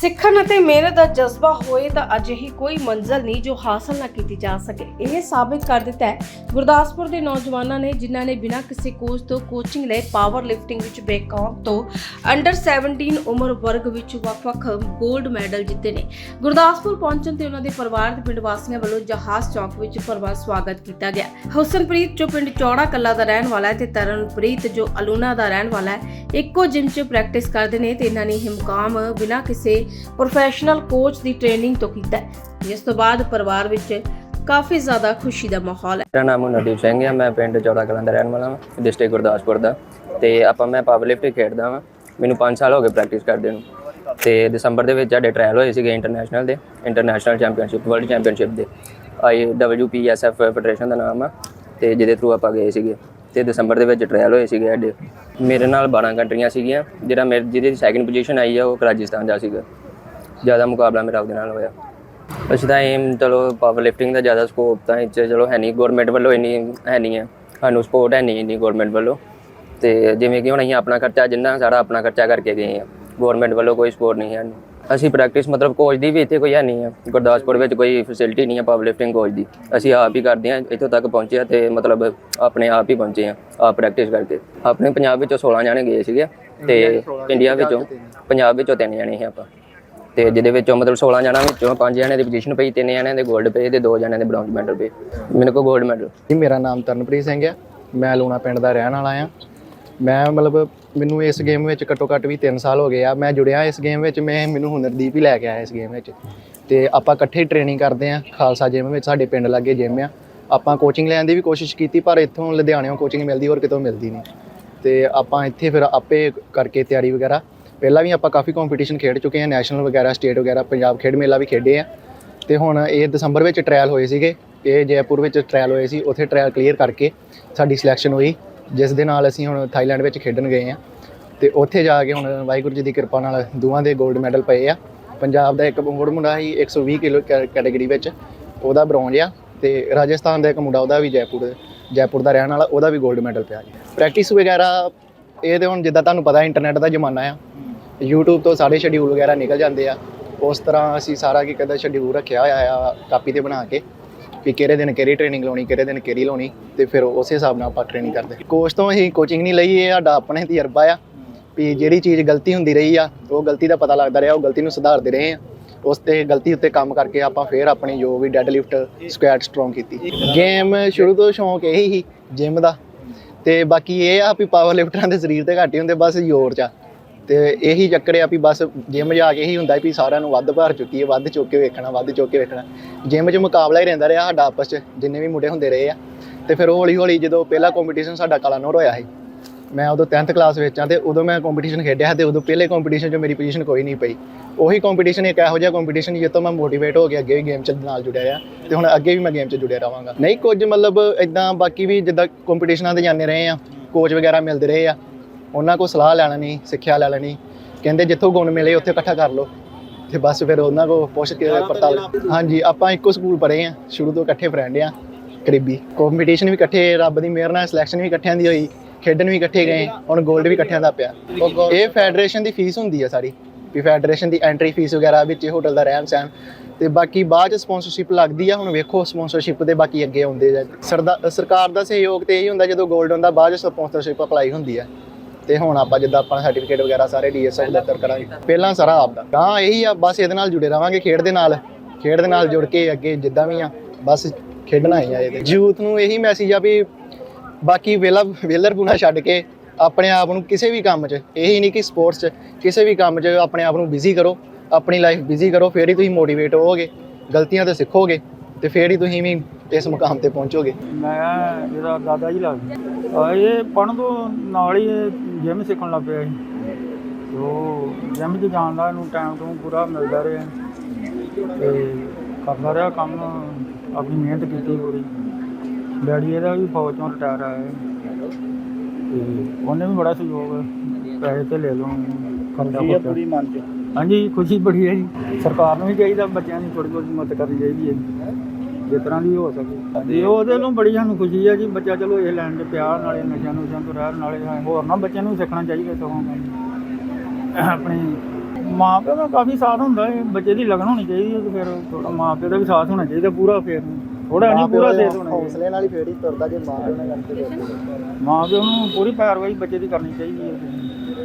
ਸਿੱਖਣ ਅਤੇ ਮਿਹਨਤ ਦਾ ਜਜ਼ਬਾ ਹੋਏ ਤਾਂ ਅਜਿਹੀ ਕੋਈ ਮੰਜ਼ਲ ਨਹੀਂ ਜੋ ਹਾਸਲ ਨਾ ਕੀਤੀ ਜਾ ਸਕੇ। ਇਹ ਸਾਬਿਤ ਕਰ ਦਿੱਤਾ ਹੈ। ਗੁਰਦਾਸਪੁਰ ਦੇ ਨੌਜਵਾਨਾਂ ਨੇ, ਜਿਨ੍ਹਾਂ ਨੇ ਬਿਨਾਂ ਕਿਸੇ ਕੋਚ ਤੋਂ ਕੋਚਿੰਗ ਲਈ ਪਾਵਰ ਲਿਫਟਿੰਗ ਵਿੱਚ ਬੈਕਆਊਟ ਤੋਂ ਅੰਡਰ 17 ਉਮਰ ਵਰਗ ਵਿੱਚ ਵੱਖ-ਵੱਖ 골ਡ ਮੈਡਲ ਜਿੱਤੇ ਨੇ। ਗੁਰਦਾਸਪੁਰ ਪਹੁੰਚਣ ਤੇ ਉਹਨਾਂ ਦੇ ਪਰਿਵਾਰ ਦੇ ਪਿੰਡ ਵਾਸੀਆਂ ਵੱਲੋਂ ਜਹਾਜ਼ ਚੌਕ ਵਿੱਚ ਪਰਵਾ ਸਵਾਗਤ ਕੀਤਾ ਗਿਆ। ਹੁਸਨਪ੍ਰੀਤ ਜੋ ਪਿੰਡ ਚੌੜਾ ਕੱਲਾ ਦਾ ਰਹਿਣ ਵਾਲਾ ਹੈ ਤੇ ਤਰਨਪ੍ਰੀਤ ਜੋ ਅਲੂਨਾ ਦਾ ਰਹਿਣ ਵਾਲਾ ਹੈ, ਇੱਕੋ ਜਿਮ 'ਚ ਪ੍ਰੈਕਟਿਸ ਕਰਦੇ ਨੇ ਤੇ ਇਹਨਾਂ ਨੇ ਹਿਮਕਾਮ ਬਿਨਾਂ ਕਿਸੇ ਪ੍ਰੋਫੈਸ਼ਨਲ ਕੋਚ ਦੀ ਟ੍ਰੇਨਿੰਗ ਤੋਂ ਕੀਤਾ ਹੈ। ਜਿਸ ਤੋਂ ਬਾਅਦ ਪਰਿਵਾਰ ਵਿੱਚ ਕਾਫੀ ਜ਼ਿਆਦਾ ਖੁਸ਼ੀ ਦਾ ਮਾਹੌਲ ਹੈ। ਮੇਰਾ ਨਾਮ ਨਦੀਪ ਸਿੰਘ ਹੈ, ਮੈਂ ਪਿੰਡ ਚੌੜਾ ਕਲਾਂ ਦਾ ਰਹਿਣ ਵਾਲਾ ਹਾਂ ਡਿਸਟ੍ਰਿਕਟ ਗੁਰਦਾਸਪੁਰ ਦਾ। ਤੇ ਆਪਾਂ ਮੈਂ ਪਾਵਰ ਲਿਫਟ ਖੇਡਦਾ ਹਾਂ ਮੈਨੂੰ 5 ਸਾਲ ਹੋ ਗਏ ਪ੍ਰੈਕਟਿਸ ਕਰਦੇ ਨੂੰ। ਤੇ ਦਸੰਬਰ ਦੇ ਵਿੱਚ ਸਾਡੇ ਟ੍ਰਾਇਲ ਹੋਏ ਸੀਗੇ ਇੰਟਰਨੈਸ਼ਨਲ ਦੇ ਇੰਟਰਨੈਸ਼ਨਲ ਚੈਂਪੀਅਨਸ਼ਿਪ ਵਰਲਡ ਚੈਂਪੀਅਨਸ਼ਿਪ ਦੇ। ਆਈ WPSF ਫੈਡਰੇਸ਼ਨ ਦਾ ਨਾਮ ਆ, ਤੇ ਜਿਹਦੇ ਥਰੂ ਆਪਾਂ ਗਏ ਸੀਗੇ। ਤੇ ਦਸੰਬਰ ਦੇ ਵਿੱਚ ਟ੍ਰਾਇਲ ਹੋਏ ਸੀਗੇ ਸਾਡੇ। ਮੇਰੇ ਨਾਲ 12 ਕੰਟਰੀਆਂ ਸੀਗੀਆਂ, ਜਿਹੜਾ ਮੇਰੇ ਜਿਹਦੀ ਸੈਕਿੰਡ ਪੋਜੀਸ਼ਨ ਆਈ ਆ, ਉਹ ਰਾਜਸਥਾਨ ਦਾ ਸੀਗਾ। ਜ਼ਿਆਦਾ ਮੁਕਾਬਲਾ ਮੇਰਾ ਉਹਦੇ ਨਾਲ ਹੋਇਆ। ਅਸੀਂ ਤਾਂ ਏਮ ਚਲੋ ਪਾਵਰ ਲਿਫਟਿੰਗ ਦਾ ਜ਼ਿਆਦਾ ਸਕੋਪ ਤਾਂ ਇਹ 'ਚ ਚਲੋ ਹੈ ਨਹੀਂ ਗਵਰਨਮੈਂਟ ਵੱਲੋਂ ਇੰਨੀ ਹੈ ਨਹੀਂ ਹੈ ਸਾਨੂੰ ਸਪੋਰਟ ਹੈ ਨਹੀਂ ਇੰਨੀ ਗਵਰਨਮੈਂਟ ਵੱਲੋਂ। ਤੇ ਜਿਵੇਂ ਕਿ ਹੁਣ ਅਸੀਂ ਆਪਣਾ ਖਰਚਾ ਜਿੰਨਾ ਸਾਰਾ ਆਪਣਾ ਖਰਚਾ ਕਰਕੇ ਗਏ ਆ। ਗਵਰਨਮੈਂਟ ਵੱਲੋਂ ਕੋਈ ਸਪੋਰਟ ਨਹੀਂ ਹੈ ਅਸੀਂ ਪ੍ਰੈਕਟਿਸ ਮਤਲਬ ਕੋਚ ਦੀ ਵੀ ਇੱਥੇ ਕੋਈ ਹੈ ਨਹੀਂ ਹੈ ਗੁਰਦਾਸਪੁਰ ਵਿੱਚ ਕੋਈ ਫੈਸਿਲਿਟੀ ਨਹੀਂ ਹੈ ਪਾਵਰ ਲਿਫਟਿੰਗ ਕੋਚ ਦੀ। ਅਸੀਂ ਆਪ ਹੀ ਕਰਦੇ ਹਾਂ ਇੱਥੋਂ ਤੱਕ ਪਹੁੰਚੇ ਹਾਂ ਤੇ ਮਤਲਬ ਆਪਣੇ ਆਪ ਹੀ ਪਹੁੰਚੇ ਹਾਂ ਆਪ ਪ੍ਰੈਕਟਿਸ ਕਰਕੇ। ਆਪਣੇ ਪੰਜਾਬ ਵਿੱਚੋਂ 16 ਜਾਣੇ ਗਏ ਸੀਗੇ ਤੇ ਇੰਡੀਆ ਵਿੱਚੋਂ ਪੰਜਾਬ ਵਿੱਚੋਂ ਤਿੰਨ ਜਾਣੇ ਸੀ ਆਪਾਂ। ਤੇ ਜਿਹਦੇ ਵਿੱਚੋਂ ਮਤਲਬ 16 ਜਣਾਂ ਵਿੱਚੋਂ ਪੰਜ ਜਣਿਆਂ ਦੀ ਪੋਜੀਸ਼ਨ ਪਈ, ਤਿੰਨ ਜਣਿਆਂ ਦੇ 골ਡ ਪਏ ਤੇ ਦੋ ਜਣਿਆਂ ਦੇ ਬ੍ਰੌਂਜ਼ ਮੈਡਲ ਪਏ। ਮੈਨੂੰ ਕੋਲ 골ਡ ਮੈਡਲ ਜੀ, ਮੇਰਾ ਨਾਮ ਤਰਨਪ੍ਰੀਤ ਸਿੰਘ ਹੈ। ਮੈਂ ਲੂਣਾ ਪਿੰਡ ਦਾ ਰਹਿਣ ਵਾਲਾ ਆ ਮੈਂ ਮਤਲਬ ਮੈਨੂੰ ਇਸ ਗੇਮ ਵਿੱਚ ਘੱਟੋ ਘੱਟ ਵੀ 3 ਸਾਲ ਹੋ ਗਏ ਆ। ਮੈਂ ਜੁੜਿਆ ਇਸ ਗੇਮ ਵਿੱਚ, ਮੈਂ ਮੈਨੂੰ ਹੁਨਰਦੀਪ ਹੀ ਲੈ ਕੇ ਆਇਆ ਇਸ ਗੇਮ ਵਿੱਚ। ਤੇ ਆਪਾਂ ਇਕੱਠੇ ਟ੍ਰੇਨਿੰਗ ਕਰਦੇ ਆ ਖਾਲਸਾ ਜਿਮ ਵਿੱਚ ਸਾਡੇ ਪਿੰਡ ਲਾਗੇ ਜਿਮ ਆ। ਆਪਾਂ ਕੋਚਿੰਗ ਲੈਣ ਦੀ ਵੀ ਕੋਸ਼ਿਸ਼ ਕੀਤੀ, ਪਰ ਇੱਥੋਂ ਲੁਧਿਆਣਿਓਂ ਕੋਚਿੰਗ ਮਿਲਦੀ ਹੋਰ ਕਿਤੋਂ ਮਿਲਦੀ ਨਹੀਂ। ਤੇ ਆਪਾਂ ਇੱਥੇ ਫਿਰ ਆਪੇ ਕਰਕੇ ਤਿਆਰੀ ਵਗੈਰਾ ਪਹਿਲਾਂ ਵੀ ਆਪਾਂ ਕਾਫੀ ਕੰਪੀਟੀਸ਼ਨ ਖੇਡ ਚੁੱਕੇ ਹਾਂ ਨੈਸ਼ਨਲ ਵਗੈਰਾ ਸਟੇਟ ਵਗੈਰਾ, ਪੰਜਾਬ ਖੇਡ ਮੇਲਾ ਵੀ ਖੇਡੇ ਆ। ਤੇ ਹੁਣ ਇਹ ਦਸੰਬਰ ਵਿੱਚ ਟ੍ਰਾਇਲ ਹੋਏ ਸੀਗੇ, ਇਹ ਜੈਪੁਰ ਵਿੱਚ ਟ੍ਰਾਇਲ ਹੋਏ ਸੀ, ਉੱਥੇ ਟ੍ਰਾਇਲ ਕਲੀਅਰ ਕਰਕੇ ਸਾਡੀ ਸਿਲੈਕਸ਼ਨ ਹੋਈ, ਜਿਸ ਦੇ ਨਾਲ ਅਸੀਂ ਹੁਣ ਥਾਈਲੈਂਡ ਵਿੱਚ ਖੇਡਣ ਗਏ ਆ ਤੇ ਉੱਥੇ ਜਾ ਕੇ ਹੁਣ ਵਾਹਿਗੁਰੂ ਜੀ ਦੀ ਕਿਰਪਾ ਨਾਲ ਦੋਵਾਂ ਦੇ 골ਡ ਮੈਡਲ ਪਏ ਆ। ਪੰਜਾਬ ਦਾ ਇੱਕ ਹੋਰ ਮੁੰਡਾ ਸੀ 120 ਕਿਲੋ ਕੈਟਾਗਰੀ ਵਿੱਚ, ਉਹਦਾ ਬ੍ਰੌਂਜ ਆ, ਤੇ ਰਾਜਸਥਾਨ ਦਾ ਇੱਕ ਮੁੰਡਾ ਉਹਦਾ ਵੀ ਜੈਪੁਰ ਜੈਪੁਰ ਦਾ ਰਹਿਣ ਵਾਲਾ, ਉਹਦਾ ਵੀ 골ਡ ਮੈਡਲ ਪਿਆ ਜੀ। ਪ੍ਰੈਕਟਿਸ ਵਗੈਰਾ, ਇਹ ਤੇ ਹੁਣ ਜਿੱਦਾਂ ਤੁਹਾਨੂੰ ਪਤਾ ਇੰਟਰਨੈਟ ਦਾ ਜ਼ਮਾਨਾ ਆ YouTube ਤੋਂ ਸਾਰੇ ਸ਼ਡਿਊਲ ਵਗੈਰਾ ਨਿਕਲ ਜਾਂਦੇ ਆ। ਉਸ ਤਰ੍ਹਾਂ ਅਸੀਂ ਸਾਰਾ ਕੀ ਕਦਾ ਸ਼ਡਿਊਲ ਰੱਖਿਆ ਹੋਇਆ ਆ ਕਾਪੀ ਤੇ ਬਣਾ ਕੇ ਵੀ ਕਿਹੜੇ ਦਿਨ ਕਿਹੜੀ ਟ੍ਰੇਨਿੰਗ ਲਾਉਣੀ, ਕਿਹੜੇ ਦਿਨ ਕਿਹੜੀ ਲਾਉਣੀ ਤੇ ਫਿਰ ਉਸੇ ਹਿਸਾਬ ਨਾਲ ਆਪਾਂ ਟ੍ਰੇਨਿੰਗ ਕਰਦੇ। ਕੋਚ ਤੋਂ ਅਸੀਂ ਕੋਚਿੰਗ ਨਹੀਂ ਲਈ, ਇਹ ਸਾਡਾ ਆਪਣੇ ਤਜਰਬਾ ਆ ਵੀ ਜਿਹੜੀ ਚੀਜ਼ ਗਲਤੀ ਹੁੰਦੀ ਰਹੀ ਆ, ਉਹ ਗਲਤੀ ਦਾ ਪਤਾ ਲੱਗਦਾ ਰਿਹਾ, ਉਹ ਗਲਤੀ ਨੂੰ ਸੁਧਾਰਦੇ ਰਹੇ ਆ। ਉਸ ਤੇ ਗਲਤੀ ਉੱਤੇ ਕੰਮ ਕਰਕੇ ਆਪਾਂ ਫੇਰ ਆਪਣੀ ਜੋ ਵੀ ਡੈੱਡ ਲਿਫਟ ਸਕੁਐਟ ਸਟਰੋਂਗ ਕੀਤੀ। ਗੇਮ ਸ਼ੁਰੂ ਤੋਂ ਸ਼ੌਂਕ ਇਹੀ ਸੀ ਜਿਮ ਦਾ। ਤੇ ਬਾਕੀ ਇਹ ਆ ਵੀ ਪਾਵਰ ਲਿਫਟਰਾਂ ਦੇ ਸਰੀਰ ਤੇ ਘੱਟ ਹੀ ਹੁੰਦੇ, ਬਸ ਜ਼ੋਰ ਚ ਆ। ਤੇ ਇਹੀ ਚੱਕਰ ਆ ਵੀ ਬਸ ਜਿਮ ਜਾ ਕੇ ਇਹੀ ਹੁੰਦਾ ਵੀ ਸਾਰਿਆਂ ਨੂੰ ਵੱਧ ਭਾਰ ਚੁੱਕੀ ਹੈ, ਵੱਧ ਚੁੱਕ ਕੇ ਵੇਖਣਾ, ਵੱਧ ਚੁੱਕ ਕੇ ਵੇਖਣਾ। ਜਿਮ 'ਚ ਮੁਕਾਬਲਾ ਹੀ ਰਹਿੰਦਾ ਰਿਹਾ ਸਾਡਾ ਆਪਸ 'ਚ, ਜਿੰਨੇ ਵੀ ਮੁੰਡੇ ਹੁੰਦੇ ਰਹੇ ਆ। ਤੇ ਫਿਰ ਉਹ ਹੌਲੀ ਹੌਲੀ ਜਦੋਂ ਪਹਿਲਾ ਕੰਪੀਟੀਸ਼ਨ ਸਾਡਾ ਕਲਾਨੌਰ ਹੋਇਆ ਸੀ, ਮੈਂ ਉਦੋਂ 10th ਕਲਾਸ ਵਿੱਚ ਆ ਤੇ ਉਦੋਂ ਮੈਂ ਕੰਪੀਟੀਸ਼ਨ ਖੇਡਿਆ ਤੇ ਉਦੋਂ ਪਹਿਲੇ ਕੰਪੀਟੀਸ਼ਨ 'ਚ ਮੇਰੀ ਪੋਜੀਸ਼ਨ ਕੋਈ ਨਹੀਂ ਪਈ। ਉਹੀ ਕੰਪੀਟੀਸ਼ਨ ਇੱਕ ਇਹੋ ਜਿਹਾ ਕੰਪੀਟੀਸ਼ਨ ਜਿੱਤੋਂ ਮੈਂ ਮੋਟੀਵੇਟ ਹੋ ਕੇ ਅੱਗੇ ਵੀ ਗੇਮ 'ਚ ਨਾਲ ਜੁੜਿਆ ਆ ਤੇ ਹੁਣ ਅੱਗੇ ਵੀ ਮੈਂ ਗੇਮ 'ਚ ਜੁੜਿਆ ਰਵਾਂਗਾ ਨਹੀਂ ਕੁਝ ਮਤਲਬ ਇਦਾਂ ਬਾਕੀ ਵੀ ਜਿੱਦਾਂ ਕੰਪੀਟੀਸ਼ਨਾਂ ਤੇ ਜਾਂਦੇ ਰਹੇ ਆ ਕੋਚ ਵਗੈਰਾ ਮਿਲਦੇ ਰਹੇ ਆ ਉਹਨਾਂ ਕੋਲ ਸਲਾਹ ਲੈ ਲੈਣੀ ਸਿੱਖਿਆ ਲੈ ਲੈਣੀ। ਕਹਿੰਦੇ ਜਿੱਥੋਂ ਗੁਣ ਮਿਲੇ ਉੱਥੇ ਇਕੱਠਾ ਕਰ ਲਓ। ਤੇ ਬਸ ਫਿਰ ਉਹਨਾਂ ਕੋ ਪੁੱਛ ਕੇ ਪੜਤਾਲ ਹਾਂਜੀ ਆਪਾਂ ਇੱਕੋ ਸਕੂਲ ਪੜ੍ਹੇ ਆ ਸ਼ੁਰੂ ਤੋਂ ਇਕੱਠੇ ਫਰੈਂਡ ਆ ਕਰੀਬੀ। ਕੰਪੀਟੀਸ਼ਨ ਵੀ ਇਕੱਠੇ ਰੱਬ ਦੀ ਮਿਹਰ ਨਾਲ ਸਿਲੈਕਸ਼ਨ ਵੀ ਇਕੱਠਿਆਂ ਦੀ ਹੋਈ ਖੇਡਣ ਵੀ ਇਕੱਠੇ ਗਏ ਹੁਣ 골ਡ ਵੀ ਇਕੱਠਿਆਂ ਦਾ ਪਿਆ। ਇਹ ਫੈਡਰੇਸ਼ਨ ਦੀ ਫੀਸ ਹੁੰਦੀ ਆ ਸਾਰੀ। ਵੀ ਫੈਡਰੇਸ਼ਨ ਦੀ ਐਂਟਰੀ ਫੀਸ ਵਗੈਰਾ ਵਿੱਚ ਹੋਟਲ ਦਾ ਰਹਿਣ ਸਹਿਣ। ਤੇ ਬਾਕੀ ਬਾਅਦ ਚ ਸਪਾਂਸਰਸ਼ਿਪ ਲੱਗਦੀ ਆ ਹੁਣ ਵੇਖੋ ਸਪਾਂਸਰਸ਼ਿਪ ਦੇ ਬਾਕੀ ਅੱਗੇ ਆਉਂਦੇ ਜਾ ਸਰਦਾ- ਸਰਕਾਰ ਦਾ ਸਹਿਯੋਗ ਤੇ ਇਹੀ ਹੁੰਦਾ ਜਦੋਂ 골ਡ ਹੁੰਦਾ ਬਾਅਦ ਚ ਸਪਾਂਸਰਸ਼ਿਪ ਅਪਲਾਈ ਹੁੰਦੀ ਆ। ਤੇ ਹੁਣ ਆਪਾਂ ਜਿੱਦਾਂ ਆਪਾਂ ਸਰਟੀਫਿਕੇਟ ਵਗੈਰਾ ਸਾਰੇ ਡੀਐਸਐਸ ਲੈਤਰ ਕਰਾਂਗੇ। ਪਹਿਲਾਂ ਸਾਰਾ ਆਪਦਾ। ਹਾਂ ਇਹੀ ਆ, ਬਸ ਇਹਦੇ ਨਾਲ ਜੁੜੇ ਰਵਾਂਗੇ ਖੇਡ ਦੇ ਨਾਲ। ਖੇਡ ਦੇ ਨਾਲ ਜੁੜ ਕੇ ਅੱਗੇ ਜਿੱਦਾਂ ਵੀ ਆ, ਬਸ ਖੇਡਣਾ ਹੀ ਆ ਇਹਦੇ ਯੂਥ ਨੂੰ ਇਹੀ ਮੈਸੇਜ ਆ ਵੀ ਬਾਕੀ ਵੇਲਾ ਵੇਲਰ ਪੁਣਾ ਛੱਡ ਕੇ ਆਪਣੇ ਆਪ ਨੂੰ ਕਿਸੇ ਵੀ ਕੰਮ 'ਚ, ਇਹੀ ਨਹੀਂ ਕਿ ਸਪੋਰਟਸ 'ਚ, ਕਿਸੇ ਵੀ ਕੰਮ 'ਚ ਆਪਣੇ ਆਪ ਨੂੰ ਬਿਜ਼ੀ ਕਰੋ, ਆਪਣੀ ਲਾਈਫ ਬਿਜ਼ੀ ਕਰੋ, ਫੇਰ ਹੀ ਤੁਸੀਂ ਮੋਟੀਵੇਟ ਹੋਵੋਗੇ, ਗਲਤੀਆਂ ਤੋਂ ਸਿੱਖੋਗੇ ਤੇ ਫੇਰ ਹੀ ਤੁਸੀਂ ਵੀ ਇਸ ਮੁਕਾਮ ਤੇ ਪਹੁੰਚੋਗੇ। ਮੈਂ ਇਹਦਾ ਦਾਦਾ ਜੀ ਲੱਗਦਾ। ਇਹ ਪੜ੍ਹਨ ਤੋਂ ਨਾਲ ਹੀ ਜਿਮ ਸਿੱਖਣ ਲੱਗ ਪਿਆ ਸੀ। ਉਹ ਜਿਮ 'ਚ ਜਾਣ ਦਾ ਇਹਨੂੰ ਟਾਈਮ ਤੋਂ ਪੂਰਾ ਮਿਲਦਾ ਰਿਹਾ। ਤੇ ਕਰਦਾ ਰਿਹਾ ਕੰਮ ਆਪਣੀ ਮਿਹਨਤ ਕੀਤੀ ਪੂਰੀ। ਡੈਡੀ ਇਹਦਾ ਵੀ ਫੌਜ ਤੋਂ ਰਿਟਾਇਰ ਆਇਆ ਹੈ। ਤੇ ਉਹਨੇ ਵੀ ਬੜਾ ਸਹਿਯੋਗ ਪੈਸੇ ਤੇ ਲੈ ਲਓ ਖਰਚਾ ਪੂਰੀ ਮਨ 'ਚ? ਹਾਂਜੀ ਖੁਸ਼ੀ ਬੜੀ ਹੈ ਜੀ। ਸਰਕਾਰ ਨੂੰ ਵੀ ਚਾਹੀਦਾ ਬੱਚਿਆਂ ਦੀ ਥੋੜੀ ਬਹੁਤੀ ਮਦਦ ਕਰਨੀ ਚਾਹੀਦੀ ਹੈ। ਜੀ। ਜਿਸ ਤਰ੍ਹਾਂ ਦੀ ਹੋ ਸਕੇ। ਤੇ ਉਹਦੇ ਨੂੰ ਬੜੀ ਸਾਨੂੰ ਖੁਸ਼ੀ ਹੈ ਜੀ ਬੱਚਾ ਚਲੋ ਇਹ ਲੈਣ 'ਚ ਪਿਆ ਨਾਲੇ ਨਸ਼ਿਆਂ ਨੁਸ਼ਿਆਂ ਤੋਂ ਰਹਿਣ ਨਾਲੇ ਹੋਰ ਨਾ ਬੱਚਿਆਂ ਨੂੰ ਸਿੱਖਣਾ ਚਾਹੀਦਾ ਸਗੋਂ ਆਪਣੀ ਮਾਂ ਪਿਓ ਦਾ ਕਾਫੀ ਸਾਥ ਹੁੰਦਾ ਹੈ ਬੱਚੇ ਦੀ ਲਗਨ ਹੋਣੀ ਚਾਹੀਦੀ ਹੈ ਤੇ ਫਿਰ ਥੋੜਾ ਮਾਂ ਪਿਓ ਦਾ ਵੀ ਸਾਥ ਹੋਣਾ ਚਾਹੀਦਾ ਪੂਰਾ ਫਿਰ। ਥੋੜਾ ਨਹੀਂ ਪੂਰਾ ਸਾਥ ਹੋਣਾ ਹੌਸਲੇ ਨਾਲ ਹੀ ਫੇੜੀ ਤੁਰਦਾ ਜੇ ਮਾਂ ਪਿਓ ਗੱਲ ਤੇ ਮਾਂ ਪਿਓ ਨੂੰ ਪੂਰੀ ਪੈਰਵਾਈ ਬੱਚੇ ਦੀ ਕਰਨੀ ਚਾਹੀਦੀ ਹੈ।